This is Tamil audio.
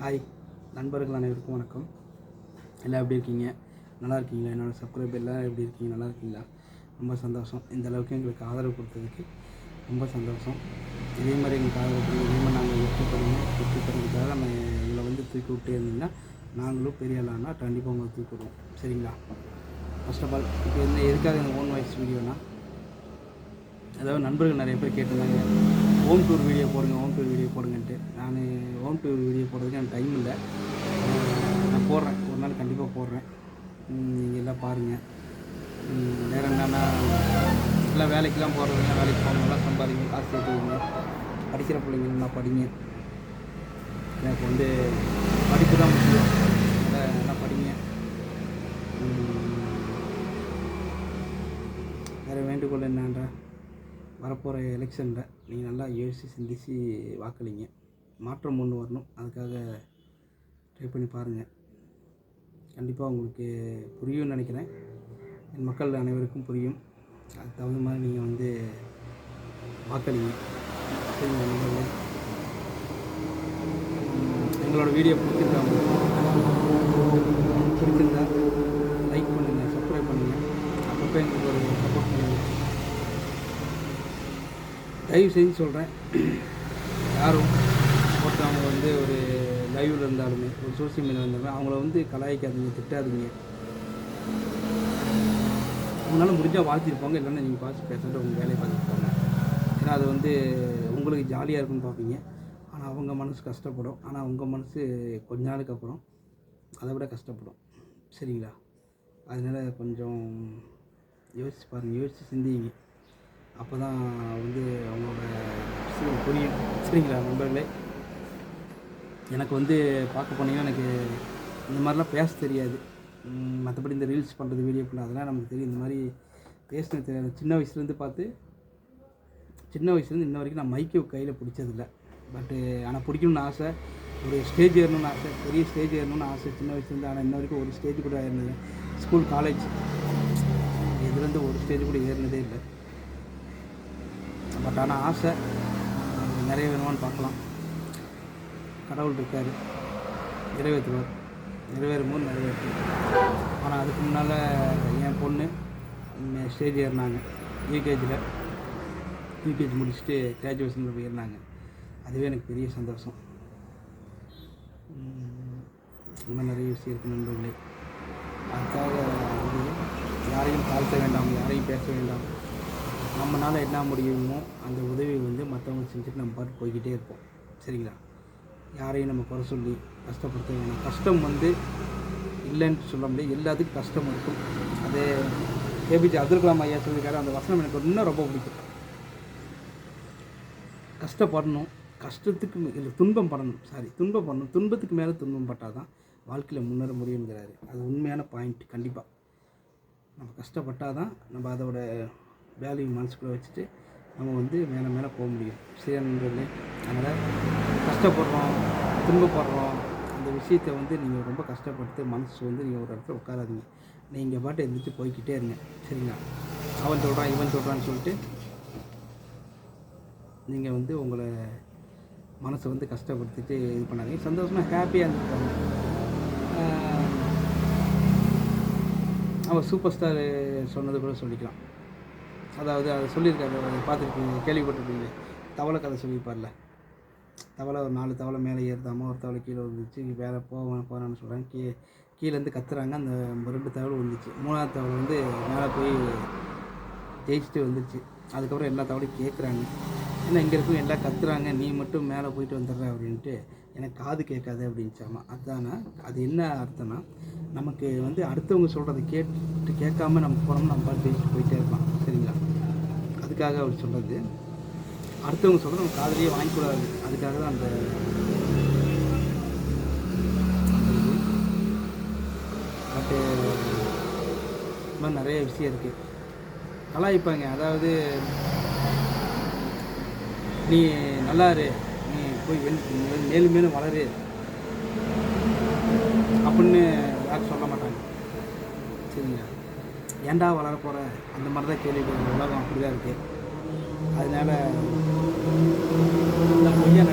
ஹாய் நண்பர்கள் அனைவருக்கும் வணக்கம். எல்லாம் எப்படி இருக்கீங்க? நல்லா இருக்கீங்களா? என்னோடய சப்ஸ்கிரைப் எல்லாம் எப்படி இருக்கீங்க? நல்லா இருக்கீங்களா? ரொம்ப சந்தோஷம். இந்த அளவுக்கு எங்களுக்கு ஆதரவு கொடுத்ததுக்கு ரொம்ப சந்தோஷம். இதே மாதிரி எங்களுக்கு ஆதரவு கொடுங்க இதே மாதிரி நாங்கள் வெற்றி பெறுங்க வெற்றி பெறதுக்காக நம்ம எங்களை வந்து தூக்கி விட்டே இருந்தீங்கன்னா நாங்களும் பெரிய ஆளானா கண்டிப்பாக உங்களை தூக்கி விடுவோம். சரிங்களா? ஃபர்ஸ்ட் ஆஃப் ஆல் இப்போ என்ன எதுக்காக இந்த ஓன் வாய்ஸ் வீடியோனா அதாவது நண்பர்கள் நிறைய பேர் கேட்டிருந்தாங்க. ஹோம் டூர் வீடியோ போடுங்க ஹோம் டூர் வீடியோ போடுங்கன்ட்டு. நான் ஹோம் டூர் வீடியோ போடுறதுக்கு எனக்கு டைம் இல்லை. நான் போடுறேன். ஒரு நாள் கண்டிப்பாக போடுறேன். நீங்கள் எல்லாம் பாருங்கள் வேறு என்னென்னா எல்லாம் வேலைக்கெல்லாம் போகிறவங்க வேலைக்கு போகிறவங்களாம் சம்பாதிங்க காசு சேர்த்துக்கோங்க. படிக்கிற பிள்ளைங்க நல்லா படிங்க. எனக்கு வந்து படிப்பு தான் முக்கியம். அதனால் நல்லா படிங்க. வேறு வேண்டுகோள் என்னன்ற? வரப்போகிற எலெக்ஷனில் நீங்கள் நல்லா யோசித்து சிந்திச்சு வாக்களிங்க. மாற்றம் ஒன்று வரணும். அதுக்காக ட்ரை பண்ணி பாருங்கள் கண்டிப்பாக உங்களுக்கு புரியும்னு நினைக்கிறேன். என் மக்கள் அனைவருக்கும் புரியும். அதுக்கு தகுந்த மாதிரி நீங்கள் வந்து வாக்களிங்க. எங்களோட வீடியோ பிடிச்சிருக்காங்க தயவு செய்து சொல்கிறேன் யாரும் ஒருத்தவங்க வந்து ஒரு லைவில் இருந்தாலுமே ஒரு சோசியல் மீடியா இருந்தாலுமே அவங்கள வந்து கலாய்க்காதீங்க திட்டாதீங்க. உங்களால் முடிஞ்சால் வாழ்த்திருப்பாங்க இல்லைன்னா நீங்கள் பார்த்து பேசிட்டு உங்கள் வேலையை பார்த்துருப்பாங்க. ஏன்னா அது வந்து உங்களுக்கு ஜாலியாக இருக்குன்னு பார்ப்பீங்க. ஆனால் அவங்க மனசு கஷ்டப்படும். ஆனால் உங்கள் மனசு கொஞ்ச நாளுக்கு அப்புறம் அதை விட கஷ்டப்படும். சரிங்களா? அதனால் கொஞ்சம் யோசிச்சு பாருங்கள் யோசித்து சிந்திங்க. அப்போ தான் வந்து அவங்களோட புரியும் சரிங்களா நண்பர்களே? எனக்கு வந்து பார்க்க போனீங்கன்னா எனக்கு இந்த மாதிரிலாம் பேச தெரியாது. மற்றபடி இந்த ரீல்ஸ் பண்ணுறது வீடியோ பண்ண அதெல்லாம் நமக்கு தெரியும். இந்த மாதிரி பேசினது தெரியாது. சின்ன வயசுலேருந்து பார்த்து சின்ன வயசுலேருந்து இன்ன வரைக்கும் நான் மைக்கு கையில் பிடிச்சதில்ல. பட்டு ஆனால் பிடிக்கணும்னு ஆசை ஒரு ஸ்டேஜ் ஏறணும்னு ஆசை பெரிய ஸ்டேஜ் ஏறணும்னு ஆசை சின்ன வயசுலேருந்து. ஆனால் இன்ன வரைக்கும் ஒரு ஸ்டேஜ் கூட ஏறினது ஸ்கூல் காலேஜ் இதுலேருந்து ஒரு ஸ்டேஜ் கூட ஏறினதே இல்லை. பட் ஆனால் ஆசை நிறைய வேணுமான்னு பார்க்கலாம். கடவுள் இருக்கார். நிறைவேற்றுவார். நிறைவேறும் போது நிறைவேற்றுவார் ஆனால் அதுக்கு முன்னால் என் பொண்ணு ஸ்டேஜ் ஏறினாங்க. யூகேஜியில் யூகேஜி முடிச்சுட்டு கிராஜுவேஷனில் போய் ஏறினாங்க. அதுவே எனக்கு பெரிய சந்தோஷம். இன்னும் இந்த நிறைய விஷயம் இருக்குது நண்பர்களே. அதுக்காக வந்து யாரையும் தாழ்த்த வேண்டாம் யாரையும் பேச வேண்டாம். நம்மளால் என்ன முடியுமோ அந்த உதவி வந்து மற்றவங்க செஞ்சுட்டு நம்ம பாட்டு போய்கிட்டே இருப்போம். சரிங்களா? யாரையும் நம்ம குறை சொல்லி கஷ்டப்படுத்த வேணும். கஷ்டம் வந்து இல்லைன்னு சொல்ல முடியாது. எல்லாத்துக்கும் கஷ்டம் இருக்கும். அது ஏபிஜே அப்துல் கலாம் ஐயா சொல்லியிருக்காரு. அந்த வசனம் எனக்கு இன்னும் ரொம்ப பிடிக்கும். கஷ்டப்படணும். கஷ்டத்துக்கு இல்லை துன்பம் படணும். சாரி துன்பம் பண்ணணும் துன்பத்துக்கு மேலே துன்பம் பட்டால் தான் வாழ்க்கையில் முன்னேற முடியுங்கிறாரு அது உண்மையான பாயிண்ட் கண்டிப்பாக நம்ம கஷ்டப்பட்டால் தான் நம்ம அதோட வேல்யூ மனசுக்குள்ளே வச்சுட்டு நம்ம வந்து மேலே மேலே போக முடியும். சரி நண்பர்களே அதனால் கஷ்டப்படுறோம் துன்பப்படுறோம். அந்த விஷயத்தை வந்து நீங்கள் ரொம்ப கஷ்டப்படுத்து மனசு வந்து நீங்கள் ஒரு இடத்துல உட்காராதீங்க. நீங்கள் பாட்டு எழுந்திரிச்சு போய்க்கிட்டே இருங்க. சரிங்களா? அவன் சொல்கிறான் இவன் சொல்கிறான்னு சொல்லிட்டு நீங்கள் வந்து உங்களை மனசை வந்து கஷ்டப்படுத்திட்டு இது பண்ணாதீங்க. சந்தோஷமாக ஹாப்பியாக இருந்துருக்காங்க அவன் சூப்பர் ஸ்டார் சொன்னது கூட சொல்லிக்கலாம். அதாவது அதை சொல்லியிருக்காரு பார்த்துருக்கீங்க கேள்விப்பட்டிருப்பீங்க. தவளை கதை சொல்லியிருப்பார்ல. தவளை ஒரு நாலு தவளை மேலே ஏறுதாம ஒரு தவளை கீழே வந்துச்சு வேறு போவேன் போகிறான்னு சொல்கிறாங்க கீ கீழேருந்து கத்துறாங்க அந்த ரெண்டு தவளை வந்துச்சு மூணாவது தவளை வந்து மேலே போய் ஜெயிச்சுட்டு வந்துச்சு அதுக்கப்புறம் எல்லா தவளையும் கேட்குறாங்க ஏன்னா இங்கே இருக்கும் எல்லாம் கத்துறாங்க நீ மட்டும் மேலே போயிட்டு வந்துடுற அப்படின்ட்டு எனக்கு காது கேட்காது அப்படின்ச்சாமா அதுதானே அது என்ன அர்த்தம்னா நமக்கு வந்து அடுத்தவங்க சொல்கிறத கேட்டு கேட்காம நம்ம போனோம்னா நம்ம பார்த்து பேசிட்டு போயிட்டே இருக்கலாம் சரிங்களா அதுக்காக அவர் சொல்கிறது அடுத்தவங்க சொல்கிறது நம்ம காதலியே வாங்கிக்கூடாது. அதுக்காக தான் அந்த பட்டு மாதிரி நிறைய விஷயம் இருக்குது கலாய்ப்பாங்க அதாவது நீ நல்லாரு நீ போய் மேலும் மேலும் வளரு. அப்படின்னு யாரும் சொல்ல மாட்டாங்க. சரிங்களா? ஏன்டா வளர போகிற அந்த மாதிரி தான் கேள்வி உலகம் அப்படி தான் இருக்குது அதனால் இந்த பொய்யா